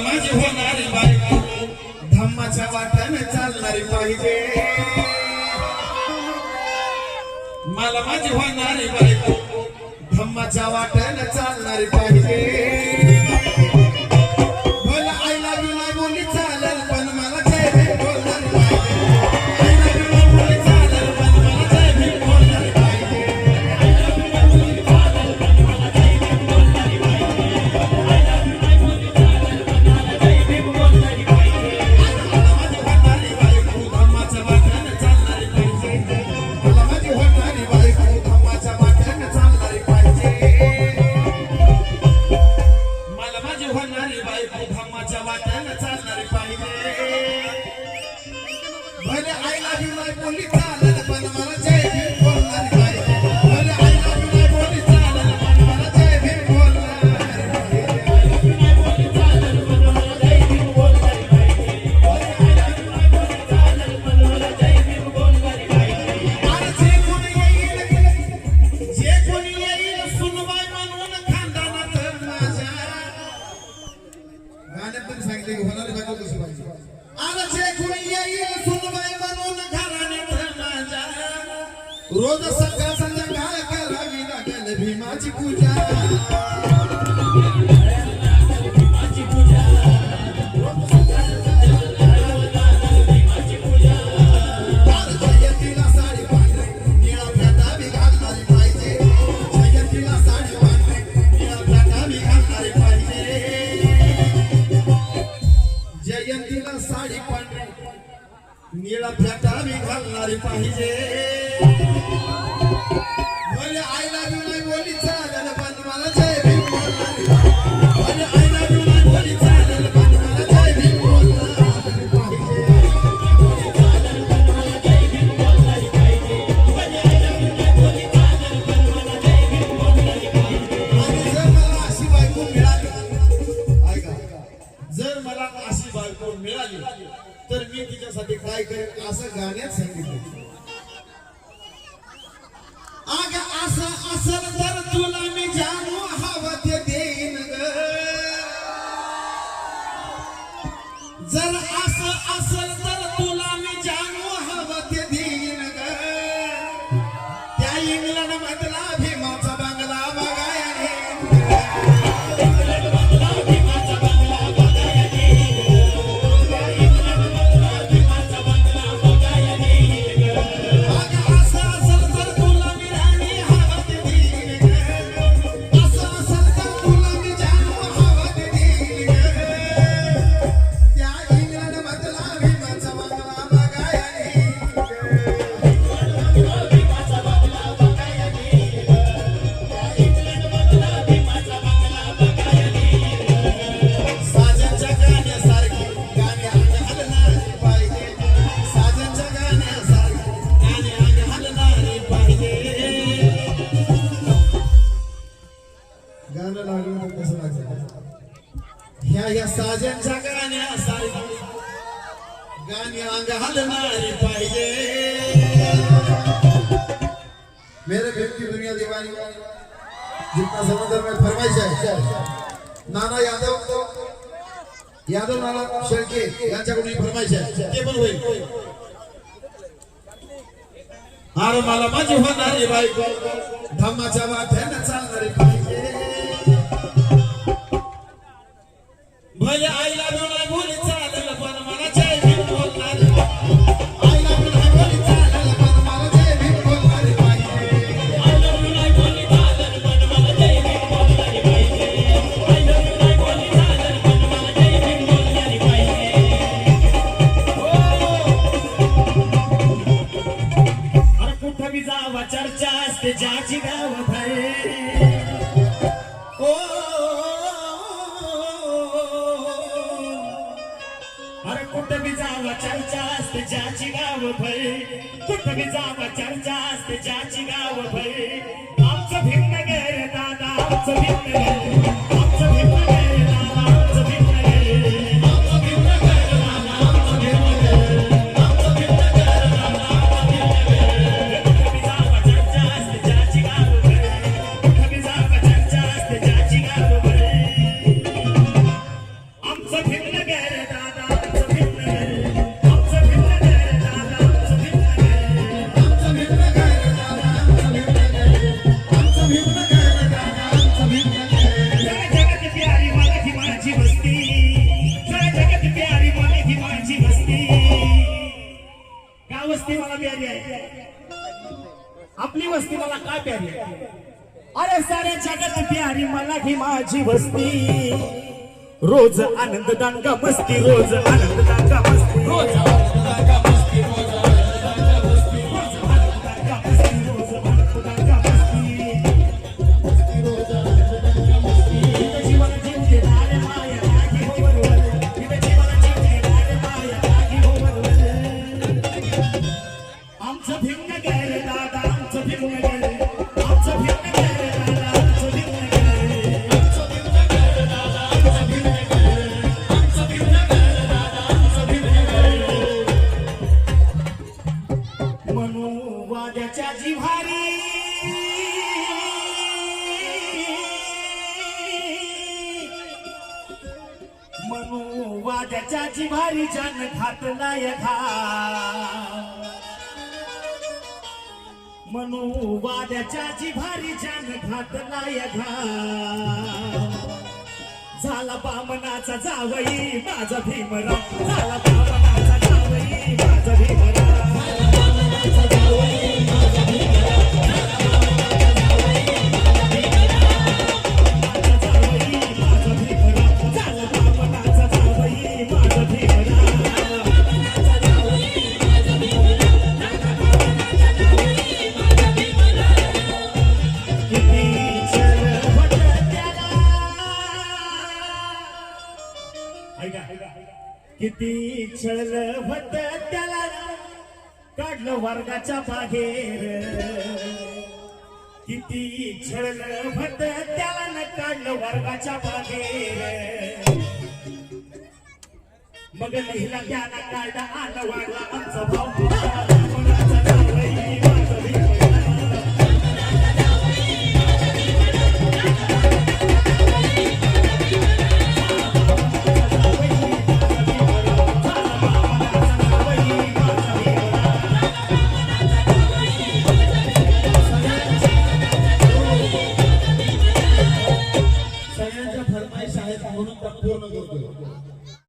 माझी होणारी बायको धम्माच्या वाट्याने चालणारी पाहिजे मला माझी होणारी बायको. धम्माच्या वाट्याने चालणारी पाहिजे अग असं असल तर तुला मी जानू ग. जर असं असल तुला मी जानू हवं ते ग. त्या इंग्लंड मधला या साजनच्या गाण्यासारखी गाणी अंग हलणारी पाहिजे. मेरे भेट की दुनिया दिवानी। जितना समंदर में फरमाइश है। नाना यादव यादव नाना शेळके यांच्याकडून फरमाइश आहे ते पण होईल अरे मला माझी होणारी बायको। धम्माच्या वाट्यानं चालणारी गाव चर्चा असते ज्याची गाव ओ अरे कुठ बी जावा चर्चा असते ज्याची गाव भय कुठ बी जावा चर्चा असते ज्याची गाव भय आमचं भिन्न घर दादा आमचं भिन्न घर वस्ती मला प्यारी आहे. आपली वस्ती मला काय प्यारी अरे सारे जगत प्यारी मला ही माझी वस्ती. रोज आनंद दांगा मस्ती रोज आनंद दांगा मस्ती. रोज आनंद दांगा त्याच्या जिवारी जन घातलाय घा मनुवाद्याच्या जिभारी जन घातलाय घा झाला बामनाचा जावई माझा भीमराव. झाला बामनाचा किती होत त्याला काढलं वर्गाच्या बाहेर. किती छळलं होत त्याला न काढलं वर्गाच्या बाहेर. मग लिहिला त्याला काढला आलं वाढला आमचा भाऊ